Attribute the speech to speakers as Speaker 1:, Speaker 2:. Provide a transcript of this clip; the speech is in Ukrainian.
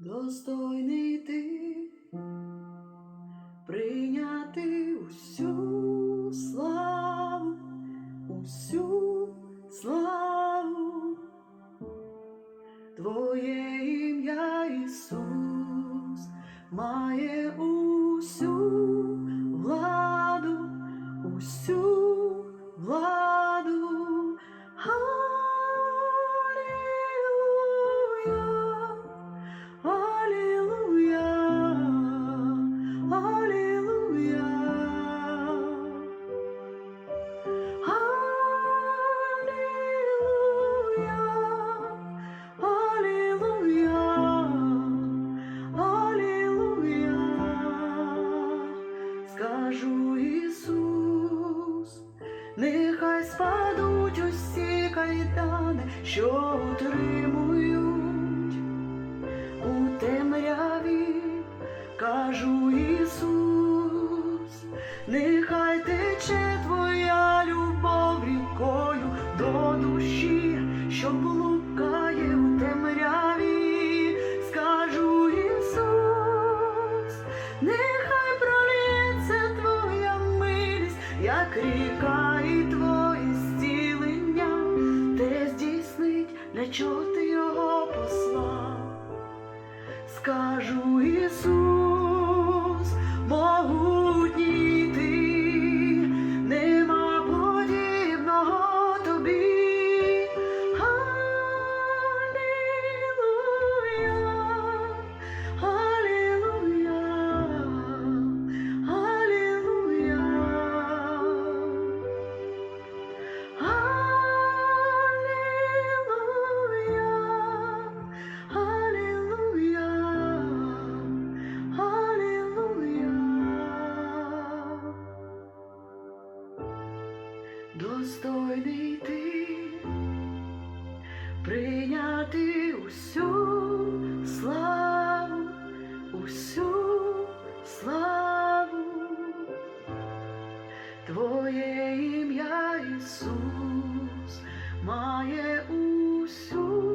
Speaker 1: достойний ти прийняти усю славу, усю славу, Твоє ім'я Ісус має нехай спадуть усі кайдани, що утримують. У темряві, кажу Ісус, нехай тече твоя любов рікою до душі, що блукає у темряві, скажу Ісус, нехай як ріка і твоє зцілення, те здійснить, для чого ти його послав. Скажу Достойний ти прийняти усю славу, усю славу. Твоє ім'я Ісус має усю